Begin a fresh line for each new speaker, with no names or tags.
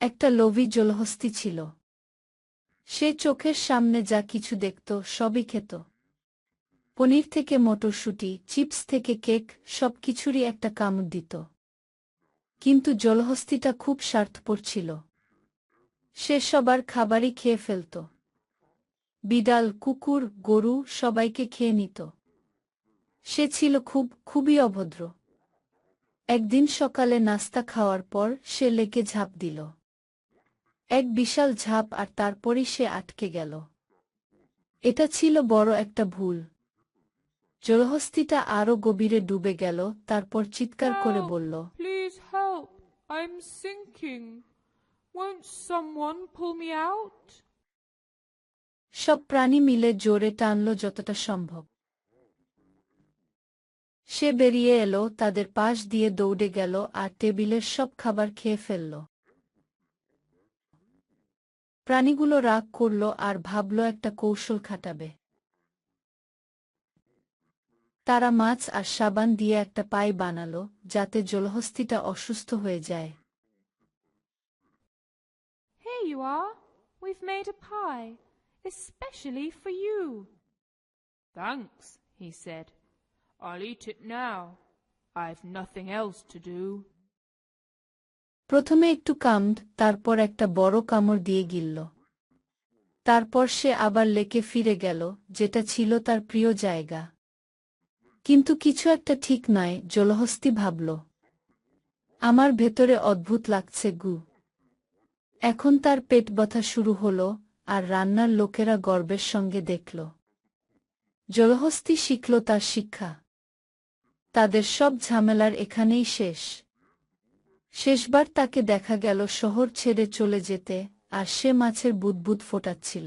একটা লোভী জলহস্তি ছিল। সে চোখের সামনে যা কিছু দেখত সবই খেত। পনির থেকে মটরশুঁটি, চিপস থেকে কেক, সব কিছুরই একটা কামড় দিত। কিন্তু জলহস্তিটা খুব স্বার্থপর ছিল। সে সবার খাবারই খেয়ে ফেলত। বিড়াল, কুকুর, গরু সবাইকে খেয়ে নিত। সে ছিল খুব, খুবই অভদ্র। একদিন সকালে নাস্তা খাওয়ার পর সে লেকে ঝাঁপ দিল এক বিশাল ঝাঁপ আর তারপরই সে আটকে গেল এটা ছিল বড় একটা ভুল জলহস্তিটা আরও গভীরে ডুবে গেল তারপর চিৎকার করে! বলল
Please help. I'm sinking. Won't someone pull me out?
সব প্রাণী মিলে জোরে টানল যতটা সম্ভব সে বেরিয়ে এলো তাদের পাশ দিয়ে দৌড়ে গেল আর টেবিলের সব খাবার খেয়ে ফেলল প্রাণীগুলো রাগ করল আর ভাবল একটা কৌশল খাটাবে তারা মাছ আর সাবান দিয়ে একটা পাই বানালো যাতে জলহস্তিটা অসুস্থ হয়ে যায়
Here you are. We've made a pie, especially for you. Thanks, he said. I'll eat it now. I've nothing else to do.
প্রথমে একটু কামড় তারপর একটা বড় কামড় দিয়ে গিলল। তারপর সে আবার লেকে ফিরে গেল, যেটা ছিল তার প্রিয় জায়গা। কিন্তু কিছু একটা ঠিক নয় জলহস্তি ভাবল। আমার ভেতরে অদ্ভুত লাগছে গু। এখন তার পেট ব্যথা শুরু হল, আর রান্নার লোকেরা গর্বের সঙ্গে দেখল। জলহস্তি শিখল তার শিক্ষা। তাদের সব ঝামেলার এখানেই শেষ। শেষবার তাকে দেখা গেল শহর ছেড়ে চলে যেতে, আর সে মাছের বুদবুদ ফোটাচ্ছিল।